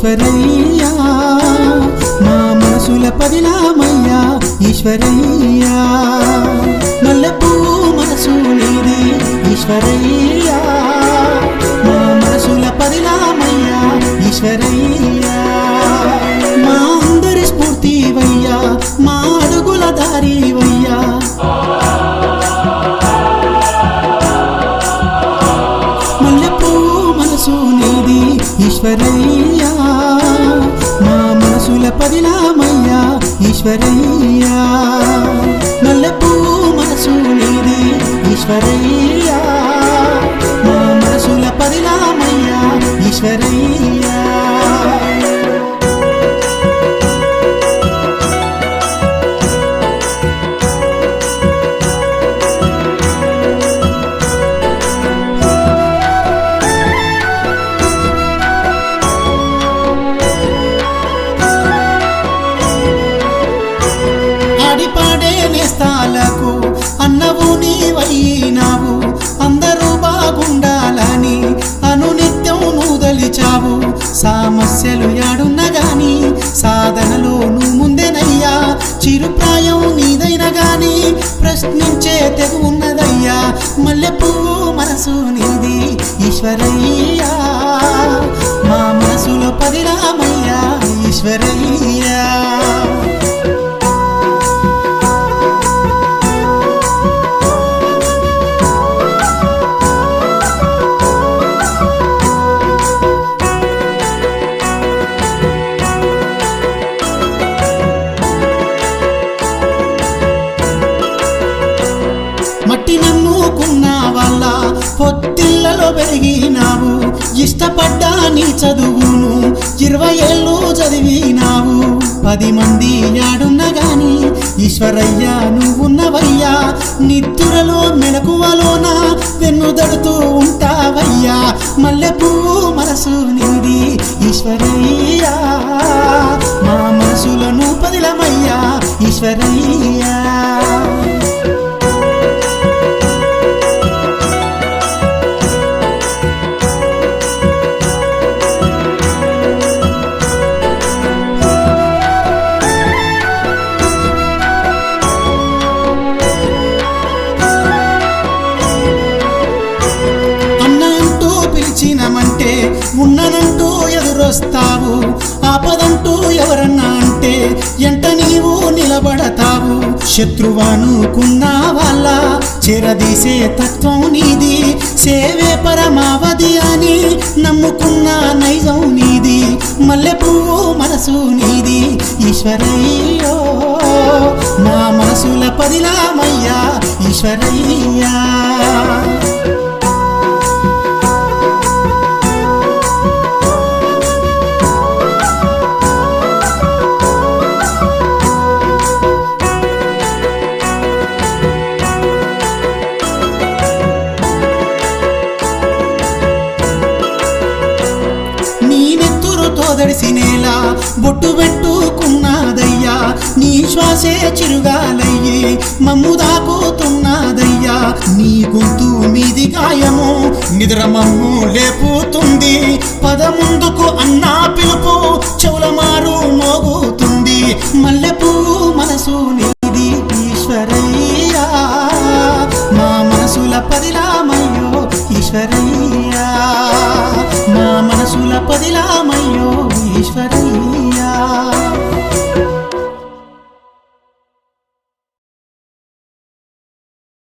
ఈశ్వరయ్యా మా మనసుల పదిలామయ్యా ఈశ్వరయ్యా. మల్లెపూ మనసు నీది ఈశ్వరయ్యా. మా మనసుల పదిలామయ్యా ఈశ్వరయ్యా. మా అందరి స్ఫూర్తివయ్యా మా అడుగుల దారివయ్యా. మల్లెపూ మనసు నీది ఈశ్వరయ్యా. మనసుల పదిలామయ్యా ఈశ్వరయ్యా. మల్లెపూ మనసు నీది ఈశ్వరయ్యా. మా మనసుల పదిలామయ్యా ఈశ్వరయ్యా. ప్రశ్నించే తెగున్నదయ్యా మల్లె పువ్వు మనసు నీది ఈశ్వరయ్యా. మట్టి వల్ల పొత్తిళ్ళలో పెరిగినావు. ఇష్టపడ్డా నీ చదువును ఇరవై ఏళ్ళు చదివినావు. పది మంది యాడున్న గాని ఈశ్వరయ్య నువ్వున్నవయ్యా. నిద్దురలో మెలకువలోన వెన్నుదడుతూ ఉంటావయ్యా. మల్లె పువ్వు మనసు నీది ఈశ్వరయ్యా. మా మనసులను పదిలమయ్యా. ఈశ్వరయ్యా. ఎదురొస్తావు? ఆపదంటూ ఎవరన్నా అంటే ఎంట నీవు నిలబడతావు. శత్రువానుకున్న వాళ్ళ చేరదీసే తత్వం నీది. సేవే పరమావధి అని నమ్ముకున్న నైజం నీది. మల్లె పువ్వు మనసు నీది. ఈశ్వరయ్యో మా మనసుల పదిలామయ్యా ఈశ్వరయ్యా. తడిసినేలా బొట్టు పెట్టుకున్నాదయ్యా నీ శ్వాసే చిరుగాలయ్యే మమ్ము దాకుతున్నదయ్యా నీ గొంతు మీది గాయము నిద్ర మమ్ము లేపుతుంది పదముందుకు అన్నా పిలుపు చెవుల మారు మోగుతుంది మల్లెపు